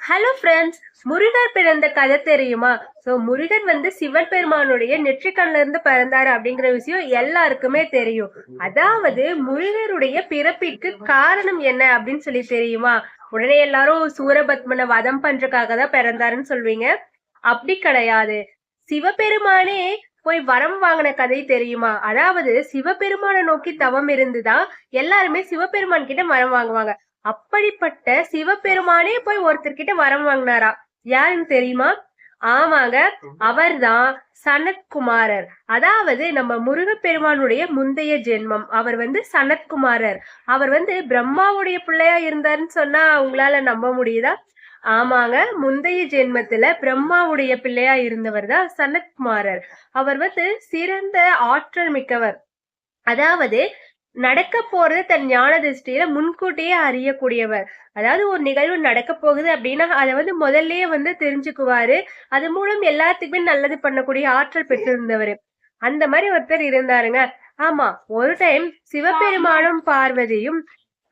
Hello friends Murugar பிறந்த கதை தெரியுமா? ஸோ முருகன் வந்து சிவன் பெருமானுடைய நெற்றிக்கண்ல இருந்து பிறந்தாரு அப்படிங்கிற விஷயம் எல்லாருக்குமே தெரியும். அதாவது முருகருடைய பிறப்பிற்கு காரணம் என்ன அப்படின்னு சொல்லி தெரியுமா? உடனே எல்லாரும் சூரபத்மனை வதம் பண்றதுக்காக தான் பிறந்தாருன்னு சொல்வீங்க. அப்படி கிடையாது. சிவபெருமானே போய் வரம் வாங்கின கதை தெரியுமா? அதாவது சிவபெருமானை நோக்கி தவம் இருந்துதான் எல்லாருமே சிவபெருமான் கிட்ட வரம் வாங்குவாங்க. அப்படிப்பட்ட சிவபெருமானே போய் ஒருத்தர்கிட்ட வரம் வாங்கினாரா? யாருன்னு தெரியுமா? ஆமாங்க அவர்தான் சனத்குமாரர். அதாவது நம்ம முருகப்பெருமானுடைய முந்தைய ஜென்மம். அவர் வந்து சனத்குமாரர். அவர் வந்து பிரம்மாவுடைய பிள்ளையா இருந்தாருன்னு சொன்னா உங்களால நம்ப முடியுதா? ஆமாங்க முந்தைய ஜென்மத்துல பிரம்மாவுடைய பிள்ளையா இருந்தவர் தான் சனத்குமாரர். அவர் வந்து சிறந்த ஆற்றல் மிக்கவர். அதாவது நடக்க போறது தன் ஞான திருஷ்டியில முன்கூட்டியே அறியக்கூடியவர். அதாவது ஒரு நிகழ்வு நடக்க போகுது அப்படின்னா அதை வந்து முதல்லயே வந்து தெரிஞ்சுக்குவாரு. அது மூலம் எல்லாத்துக்குமே நல்லது பண்ணக்கூடிய ஆற்றல் பெற்றிருந்தவர். அந்த மாதிரி ஒருத்தர் இருந்தாருங்க. ஆமா ஒரு டைம் சிவபெருமானும் பார்வதியும்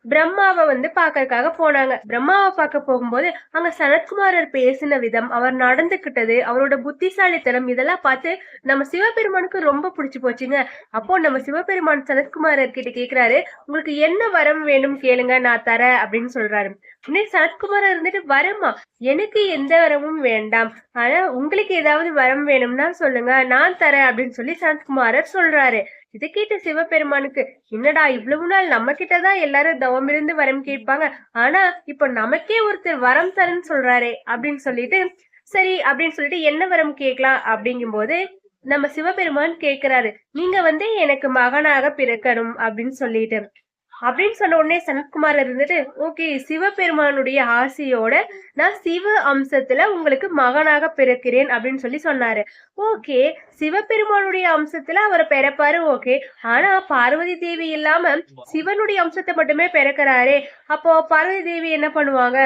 பிரம்மாவை வந்து பாக்கறதுக்காக போனாங்க. பிரம்மாவை பார்க்க போகும்போது அங்க சனத்குமாரர் பேசின விதம் அவர் நடந்துகிட்டது அவரோட புத்திசாலித்தனம் இதெல்லாம் பார்த்து நம்ம சிவபெருமானுக்கு ரொம்ப பிடிச்சு போச்சுங்க. அப்போ நம்ம சிவபெருமான் சனத்குமாரர் கிட்ட கேக்குறாரு உங்களுக்கு என்ன வரம் வேணும் கேளுங்க நான் தரேன் அப்படின்னு சொல்றாரு. உடனே சனத்குமாரர் இருந்துட்டு வரமா எனக்கு எந்த வரமும் வேண்டாம். ஆனா உங்களுக்கு ஏதாவது வரம் வேணும்னா சொல்லுங்க நான் தரேன் அப்படின்னு சொல்லி சனத்குமாரர் சொல்றாரு. இதை கேட்ட சிவபெருமானுக்கு என்னடா இவ்வளவு நாள் நம்ம கிட்டதான் எல்லாரும் தவம் இருந்து வரம் கேட்பாங்க. ஆனா இப்போ நமக்கே ஒருத்தர் வரம் தரேன்னு சொல்றாரே அப்படின்னு சொல்லிட்டு சரி அப்படின்னு சொல்லிட்டு என்ன வரம் கேட்கலாம்? அப்படிங்கும் போது நம்ம சிவபெருமான் கேக்குறாரு நீங்க வந்து எனக்கு மகனாக பிறக்கணும் அப்படின்னு சொல்லிட்டு. அப்படின்னு சொன்ன உடனே சனத்குமார் இருந்துட்டு ஓகே சிவபெருமானுடைய ஆசையோட நான் சிவ அம்சத்துல உங்களுக்கு மகனாக பிறக்கிறேன் அப்படின்னு சொல்லி சொன்னாரு. ஓகே சிவபெருமானுடைய அம்சத்துல அவரை பிறப்பாரு ஓகே. ஆனா பார்வதி தேவி இல்லாம சிவனுடைய அம்சத்தை மட்டுமே பிறக்கிறாரே. அப்போ பார்வதி தேவி என்ன பண்ணுவாங்க?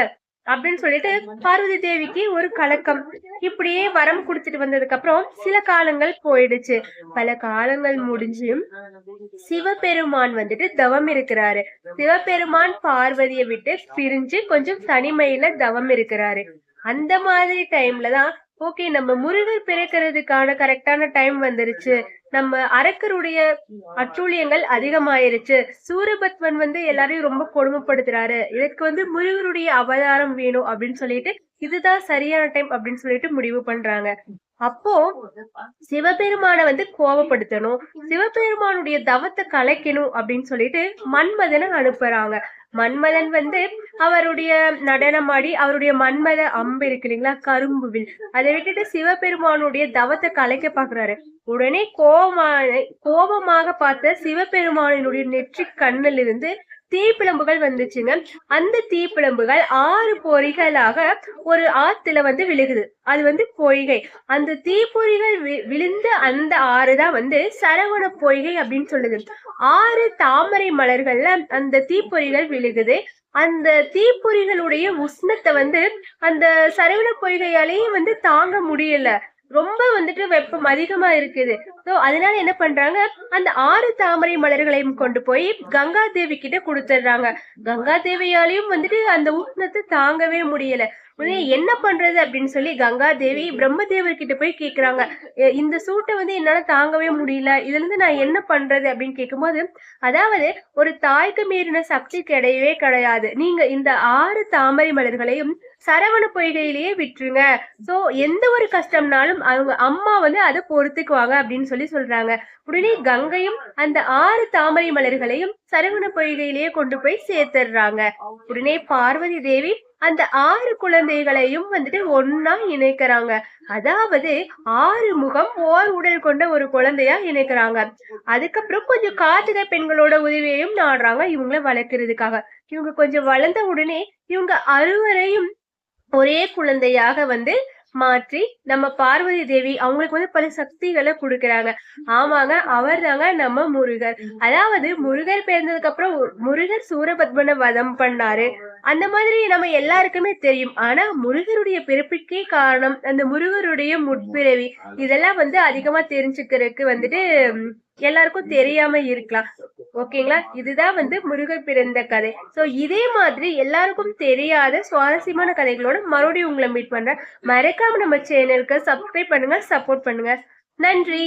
அப்படின்னு சொல்லிட்டு பார்வதி தேவிக்கு ஒரு கலக்கம். இப்படியே வரம் கொடுத்துட்டு வந்ததுக்கு அப்புறம் சில காலங்கள் போயிடுச்சு. பல காலங்கள் முடிஞ்சு சிவபெருமான் வந்துட்டு தவம் இருக்கிறாரு. சிவபெருமான் பார்வதியை விட்டு பிரிஞ்சு கொஞ்சம் தனிமையில தவம் இருக்கிறாரு. அந்த மாதிரி டைம்ல தான் ஓகே நம்ம முருகர் பிறக்கிறதுக்கான கரெக்டான டைம் வந்துருச்சு. நம்ம அரக்கருடைய அட்டூழியங்கள் அதிகமாயிருச்சு. சூரபத்மன் வந்து எல்லாரையும் ரொம்ப கொடுமைப்படுத்துறாரு. இதுக்கு வந்து முருகருடைய அவதாரம் வேணும் அப்படின்னு சொல்லிட்டு இதுதான் சரியான டைம் அப்படின்னு சொல்லிட்டு முடிவு பண்றாங்க. அப்போ சிவபெருமான வந்து கோவப்படுத்தணும் சிவபெருமானுடைய தவத்தை கலைக்கணும் அப்படின்னு சொல்லிட்டு மன்மதனை அனுப்புறாங்க. மன்மதன் வந்து அவருடைய நடனமாடி அவருடைய மன்மத அம்பு இருக்கு இல்லைங்களா கரும்பு வில். அதை விட்டுட்டு சிவபெருமானுடைய தவத்தை கலைக்க பாக்குறாரு. உடனே கோபமான கோபமாக பார்த்த சிவபெருமானினுடைய நெற்றி கண்ணில் இருந்து தீப்பிழம்புகள் வந்துச்சுங்க. அந்த தீப்பிழம்புகள் ஆறு பொறிகளாக ஒரு ஆத்துல வந்து விழுகுது. அது வந்து பொய்கை. அந்த தீப்பொறிகள் விழுந்த அந்த ஆறு தான் வந்து சரவண பொய்கை அப்படின்னு சொல்லுது. ஆறு தாமரை மலர்கள்ல அந்த தீப்பொறிகள் விழுகுது. அந்த தீப்பொறிகளுடைய உஷ்ணத்தை வந்து அந்த சரவண பொய்கையாலேயே வந்து தாங்க முடியல. ரொம்ப வந்துட்டு வெப்பம் அதிகமா இருக்குது. ஸோ அதனால என்ன பண்றாங்க? அந்த ஆறு தாமரை மலர்களையும் கொண்டு போய் கங்கா தேவி கிட்ட கொடுத்துடுறாங்க. கங்கா தேவியாலையும் வந்துட்டு அந்த உஷ்ணத்தை தாங்கவே முடியல. உடனே என்ன பண்றது அப்படின்னு சொல்லி கங்கா தேவி பிரம்மதேவர் கிட்ட போய் கேக்குறாங்க. "எ- இந்த சூட்டை வந்து என்னால தாங்கவே முடியல. இதுல இருந்து நான் என்ன பண்றது அப்படின்னு கேட்கும்போது அதாவது ஒரு தாய்க்கு மீறின சக்தி கிடையவே கிடையாது. நீங்க இந்த ஆறு தாமரை மலர்களையும் சரவண பொய்கையிலேயே விட்டுருங்க. சோ எந்த ஒரு கஷ்டம்னாலும் அவங்க அம்மா வந்து அதை பொறுத்துக்குவாங்க அப்படின்னு சொல்லி சொல்றாங்க. உடனே கங்கையும் அந்த ஆறு தாமரை மலர்களையும் சரவண பொய்கையிலேயே கொண்டு போய் சேர்த்துடுறாங்க. உடனே பார்வதி தேவி அந்த ஆறு குழந்தைகளையும் வந்துட்டு ஒன்னா இணைக்கிறாங்க. அதாவது ஆறு முகம் ஓர் உடல் கொண்ட ஒரு குழந்தையா இணைக்கிறாங்க. அதுக்கப்புறம் கொஞ்சம் காட்டுக பெண்களோட உதவியையும் நாடுறாங்க இவங்கள வளர்க்கறதுக்காக. இவங்க கொஞ்சம் வளர்ந்த உடனே இவங்க அறுவரையும் ஒரே குழந்தையாக வந்து மாற்றி நம்ம பார்வதி தேவி அவங்களுக்கு வந்து பல சக்திகளை கொடுக்கறாங்க. ஆமாங்க அவர் தாங்க நம்ம முருகர். அதாவது முருகர் பிறந்ததுக்கு அப்புறம் முருகர் சூரபத்மனை வதம் பண்ணாரு. அந்த மாதிரி நம்ம எல்லாருக்குமே தெரியும். ஆனா முருகருடைய பிறப்புக்கே காரணம் அந்த முருகருடைய முற்பிறவி. இதெல்லாம் வந்து அதிகமா தெரிஞ்சுக்கிறதுக்கு வந்துட்டு எல்லாருக்கும் தெரியாம இருக்கலாம். ஓகேங்களா? இதுதான் வந்து முருகர் பிறந்த கதை. சோ இதே மாதிரி எல்லாருக்கும் தெரியாத சுவாரஸ்யமான கதைகளோட மறுபடியும் உங்களை மீட் பண்றேன். மறக்காம நம்ம சேனலுக்கு சப்ஸ்கிரைப் பண்ணுங்க சப்போர்ட் பண்ணுங்க. நன்றி.